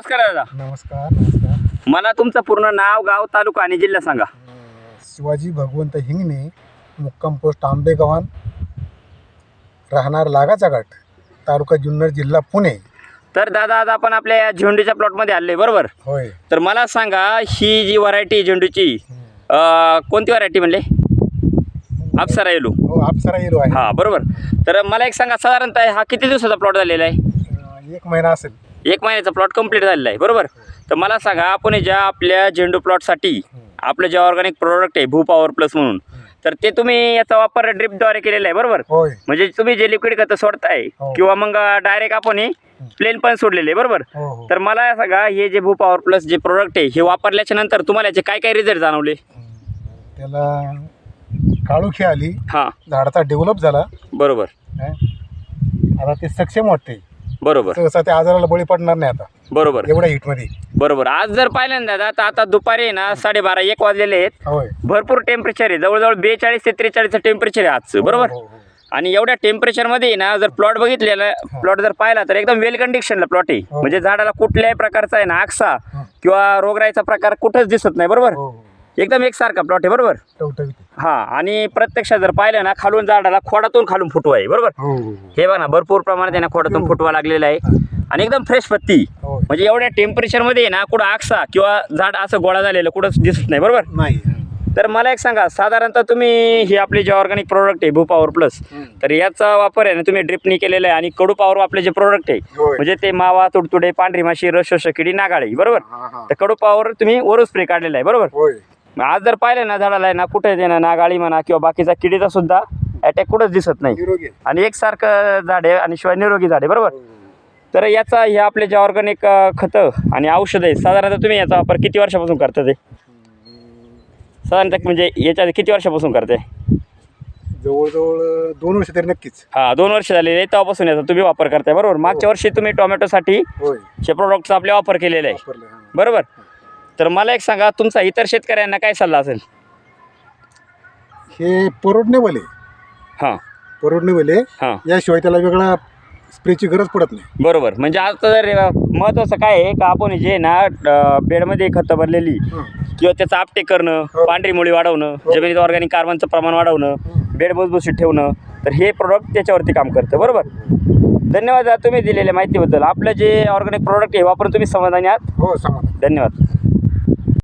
नमस्कार दादा. नमस्कार नमस्कार. मला तुमचं पूर्ण नाव गाव तालुका आणि जिल्हा सांगा. शिवाजी भगवंत हिंगणे मुक्काम पोस्ट आंबेगव्हाण राहणार लागाचा घाट तालुका जुन्नर जिल्हा पुणे. तर दादा आज आपण आपल्या या झेंडूच्या प्लॉटमध्ये आले बरोबर? होय. तर मला सांगा ही जी व्हरायटी झेंडूची. अं, कोणती व्हरायटी म्हणले? अप्सरा येलो हो अप्सरा येलो आहे. हां बरोबर. तर मला एक सांगा साधारणतः हा किती दिवसाचा प्लॉट झालेला आहे? अं, एक महिना असेल. एक महिन्याचा प्लॉट कंप्लीट झालेला आहे बरोबर? तर मला सांगा आपण ज्या आपल्या झेंडू प्लॉटसाठी आपलं जे ऑर्गॅनिक प्रोडक्ट आहे भू पॉवर प्लस म्हणून तर ते तुम्ही याचा वापर ड्रिपद्वारे केलेला आहे बरोबर? होय. म्हणजे तुम्ही जे लिक्विड खतं सोडताय हो. किंवा मग डायरेक्ट आपण हे प्लेन पण सोडलेले आहे बरोबर? हो हो. तर मला सांगा हे जे भू पॉवर प्लस जे प्रोडक्ट आहे हे वापरल्याच्या नंतर तुम्हाला याचे काय काय रिझल्ट जाणवले. त्याला काळुखी आली. हां. झाडाचा डेव्हलप झाला. बरोबर. हं. आता ते सक्षम वाटते बरोबर. सहसा त्या आजाराला बळी पडणार नाही आता. बरोबर. एवढ्या हिटमध्ये बरोबर. आज जर पाहिलं ना दादा तर आता दुपारी आहे ना साडेबारा एक वाजलेले आहेत. होय. भरपूर टेम्परेचर आहे. जवळजवळ बेचाळीस ते त्रेचाळीसचं टेम्परेचर आहे आजचं बरोबर? हो, हो, हो. आणि एवढ्या टेम्परेचरमध्ये ना जर प्लॉट बघितलेला प्लॉट जर पाहिला तर एकदम वेल कंडिशनला प्लॉट आहे. म्हणजे झाडाला कुठल्याही प्रकारचा आहे ना आक्सा. किंवा रोगराईचा प्रकार कुठंच दिसत नाही बरोबर? हो हो. एकदम एकसारखा प्लॉट आहे बरोबर? टवटवीत. हा आणि प्रत्यक्षात जर पाहिलं ना खालून झाडाला खोडातून खालून फुटवा आहे बरोबर? हो हो हो. हे बघा ना भरपूर प्रमाणात आहे ना खोडातून फुटवा लागलेला आहे. आणि एकदम फ्रेश पत्ती. म्हणजे एवढ्या टेम्परेचरमध्ये ना कुठं आक्सा किंवा झाड असं गोळा झालेलं कुठंच दिसत नाही बरोबर? नाही तर मला एक सांगा साधारणतः तुम्ही हे आपले जे ऑर्गॅनिक प्रोडक्ट आहे भू पॉवर प्लस. तर याचा वापर आहे ना तुम्ही ड्रिपनी केलेला आहे आणि कडू पॉवर आपले जे प्रोडक्ट आहे. होय. म्हणजे ते मावा तुडतुडे पांढरी माशी रस किडी नागाळी बरोबर? हा, हा. तर कडू पॉवर तुम्ही वरून स्प्रे काढलेला आहे बरोबर? होय. मग आज जर पाहिलं ना झाडाला आहे ना कुठे ते ना नागाळी म्हणा किंवा बाकीचा किडीचा सुद्धा अटॅक कुठंच दिसत नाही. आणि एकसारखं झाड आहे आणि शिवाय निरोगी झाड आहे बरोबर? हो, हो. तर याचा हे आपले जे ऑर्गॅनिक खतं आणि औषधं आहे साधारणतः तुम्ही याचा वापर किती वर्षापासून करता ते? साधारणतः म्हणजे याच्या किती वर्षापासून करते? जवळजवळ दोन वर्ष तरी नक्कीच. हा दोन वर्ष झालेले आहे, तेव्हापासून याचा तुम्ही वापर करताय बरोबर? मागच्या वर्षी तुम्ही टोमॅटोसाठी हे प्रोडक्टचा आपले वापर केलेले आहे. हा. बरोबर? तर मला एक सांगा तुमचा इतर शेतकऱ्यांना काय सल्ला असेल? हे परवडणेवाले हां. परवडणेवाले हां. याशिवाय त्याला वेगळा स्प्रेची गरज पडत नाही. बरोबर. म्हणजे आता जर अ, महत्त्वाचं काय आहे का आपण जे ना बेडमध्ये खतं भरलेली किंवा त्याचं आपटे करणं हो. पांढरी मुळी वाढवणं हो. जमिनीत ऑर्गॅनिक कार्बनचं प्रमाण वाढवणं हं. बेड मजबूत ठेवणं तर हे प्रोडक्ट त्याच्यावरती काम करतं. बरोबर? धन्यवाद तुम्ही दिलेल्या माहितीबद्दल. आपलं जे ऑर्गॅनिक प्रोडक्ट आहे वापरून तुम्ही समाधानी आहात? हो समाधान. धन्यवाद.